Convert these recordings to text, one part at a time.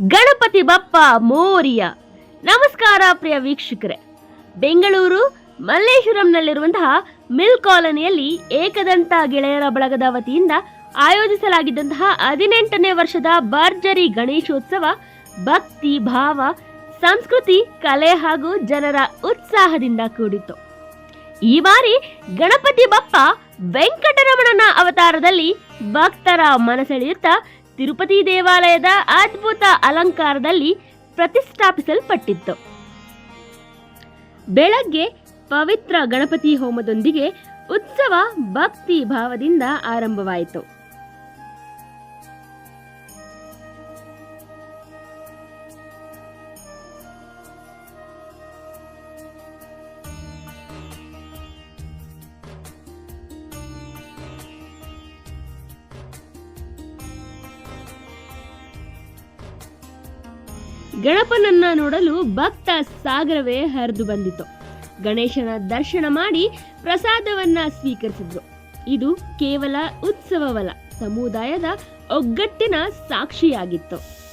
ಗಣಪತಿ ಬಪ್ಪ ಮೋರಿಯ. ನಮಸ್ಕಾರ ಪ್ರಿಯ ವೀಕ್ಷಕರೇ. ಬೆಂಗಳೂರು ಮಲ್ಲೇಶ್ವರಂನಲ್ಲಿರುವಂತಹ ಮಿಲ್ ಕಾಲೋನಿಯಲ್ಲಿ ಏಕದಂತ ಗೆಳೆಯರ ಬಳಗದ ವತಿಯಿಂದ ಆಯೋಜಿಸಲಾಗಿದ್ದಂತಹ ಹದಿನೆಂಟನೇ ವರ್ಷದ ಭರ್ಜರಿ ಗಣೇಶೋತ್ಸವ ಭಕ್ತಿ ಭಾವ, ಸಂಸ್ಕೃತಿ, ಕಲೆ ಹಾಗೂ ಜನರ ಉತ್ಸಾಹದಿಂದ ಕೂಡಿತ್ತು. ಈ ಬಾರಿ ಗಣಪತಿ ಬಪ್ಪ ವೆಂಕಟರಮಣನ ಅವತಾರದಲ್ಲಿ ಭಕ್ತರ ಮನಸೆಳೆಯುತ್ತಾ ತಿರುಪತಿ ದೇವಾಲಯದ ಅದ್ಭುತ ಅಲಂಕಾರದಲ್ಲಿ ಪ್ರತಿಷ್ಠಾಪಿಸಲ್ಪಟ್ಟಿತ್ತು. ಬೆಳಗ್ಗೆ ಪವಿತ್ರ ಗಣಪತಿ ಹೋಮದೊಂದಿಗೆ ಉತ್ಸವ ಭಕ್ತಿ ಭಾವದಿಂದ ಆರಂಭವಾಯಿತು. ಗಣಪನನ್ನ ನೋಡಲು ಭಕ್ತ ಸಾಗರವೇ ಹರಿದು ಬಂದಿತು ಗಣೇಶನ ದರ್ಶನ ಮಾಡಿ ಪ್ರಸಾದವನ್ನ ಸ್ವೀಕರಿಸಿದ್ರು. ಇದು ಕೇವಲ ಉತ್ಸವವಲ್ಲ, ಸಮುದಾಯದ ಒಗ್ಗಟ್ಟಿನ ಸಾಕ್ಷಿಯಾಗಿತ್ತು.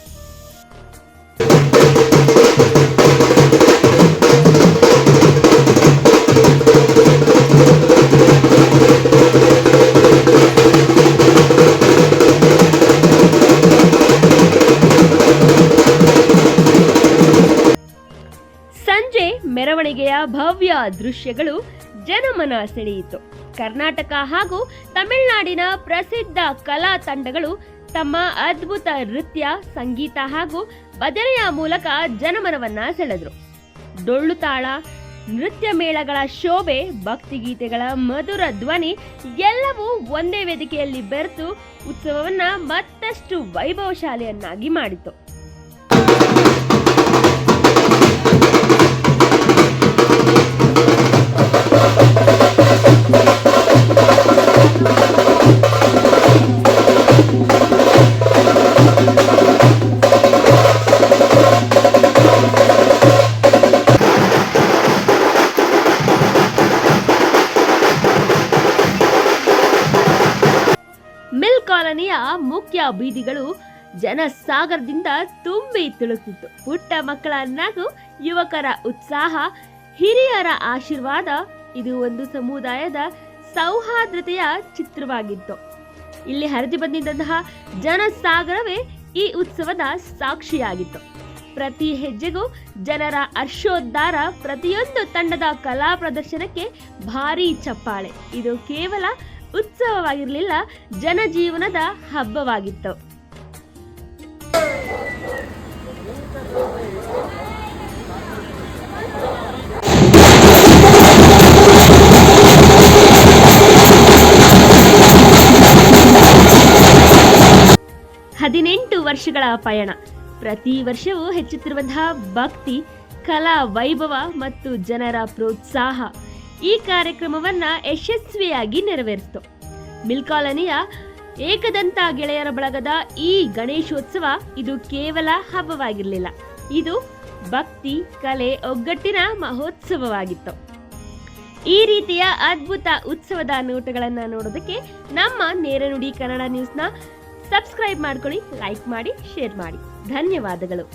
ಮೆರವಣಿಗೆಯ ಭವ್ಯ ದೃಶ್ಯಗಳು ಜನಮನ ಸೆಳೆಯಿತು. ಕರ್ನಾಟಕ ಹಾಗೂ ತಮಿಳುನಾಡಿನ ಪ್ರಸಿದ್ಧ ಕಲಾ ತಂಡಗಳು ತಮ್ಮ ಅದ್ಭುತ ನೃತ್ಯ, ಸಂಗೀತ ಹಾಗೂ ಭಜನೆಯ ಮೂಲಕ ಜನಮನವನ್ನ ಸೆಳೆದ್ರು. ಡೊಳ್ಳು ತಾಳ ನೃತ್ಯ ಮೇಳಗಳ ಶೋಭೆ, ಭಕ್ತಿಗೀತೆಗಳ ಮಧುರ ಧ್ವನಿ ಎಲ್ಲವೂ ಒಂದೇ ವೇದಿಕೆಯಲ್ಲಿ ಬೆರೆತು ಉತ್ಸವವನ್ನ ಮತ್ತಷ್ಟು ವೈಭವಶಾಲಿಯನ್ನಾಗಿ ಮಾಡಿತು. ಮಿಲ್ ಕಾಲೋನಿಯ ಮುಖ್ಯ ಬೀದಿಗಳು ಜನಸಾಗರದಿಂದ ತುಂಬಿ ತುಳುಕಿತ್ತು ಪುಟ್ಟ ಮಕ್ಕಳ ನಗು ಯುವಕರ ಉತ್ಸಾಹ ಹಿರಿಯರ ಆಶೀರ್ವಾದ ಇದು ಒಂದು ಸಮುದಾಯದ ಸೌಹಾರ್ದತೆಯ ಚಿತ್ರವಾಗಿತ್ತು. ಇಲ್ಲಿ ಹರಿದು ಬಂದಿದ್ದಂತಹ ಜನಸಾಗರವೇ ಈ ಉತ್ಸವದ ಸಾಕ್ಷಿಯಾಗಿತ್ತು. ಪ್ರತಿ ಹೆಜ್ಜೆಗೂ ಜನರ ಹರ್ಷೋದ್ಧಾರ ಪ್ರತಿಯೊಂದು ತಂಡದ ಕಲಾ ಪ್ರದರ್ಶನಕ್ಕೆ ಭಾರೀ ಚಪ್ಪಾಳೆ. ಇದು ಕೇವಲ ಉತ್ಸವವಾಗಿರಲಿಲ್ಲ, ಜನಜೀವನದ ಹಬ್ಬವಾಗಿತ್ತು. ಹದಿನೆಂಟು ವರ್ಷಗಳ ಪಯಣ. ಪ್ರತಿ ವರ್ಷವೂ ಹೆಚ್ಚುತ್ತಿರುವಂತಹ ಭಕ್ತಿ, ಕಲಾ ವೈಭವ ಮತ್ತು ಜನರ ಪ್ರೋತ್ಸಾಹ ಈ ಕಾರ್ಯಕ್ರಮವನ್ನ ಯಶಸ್ವಿಯಾಗಿ ನೆರವೇರಿಸಿತು ಮಿಲ್ ಕಾಲೋನಿಯ ಏಕದಂತ ಗೆಳೆಯರ ಬಳಗದ ಈ ಗಣೇಶೋತ್ಸವ ಇದು ಕೇವಲ ಹಬ್ಬವಾಗಿರಲಿಲ್ಲ, ಇದು ಭಕ್ತಿ, ಕಲೆ ಒಗ್ಗಟ್ಟಿನ ಮಹೋತ್ಸವವಾಗಿತ್ತು. ಈ ರೀತಿಯ ಅದ್ಭುತ ಉತ್ಸವದ ನೋಟಗಳನ್ನು ನೋಡೋದಕ್ಕೆ ನಮ್ಮ ನೇರನುಡಿ ಕನ್ನಡ ನ್ಯೂಸ್ನ ಸಬ್ಸ್ಕ್ರೈಬ್ ಮಾಡ್ಕೊಳ್ಳಿ ಲೈಕ್ ಮಾಡಿ ಶೇರ್ ಮಾಡಿ. ಧನ್ಯವಾದಗಳು.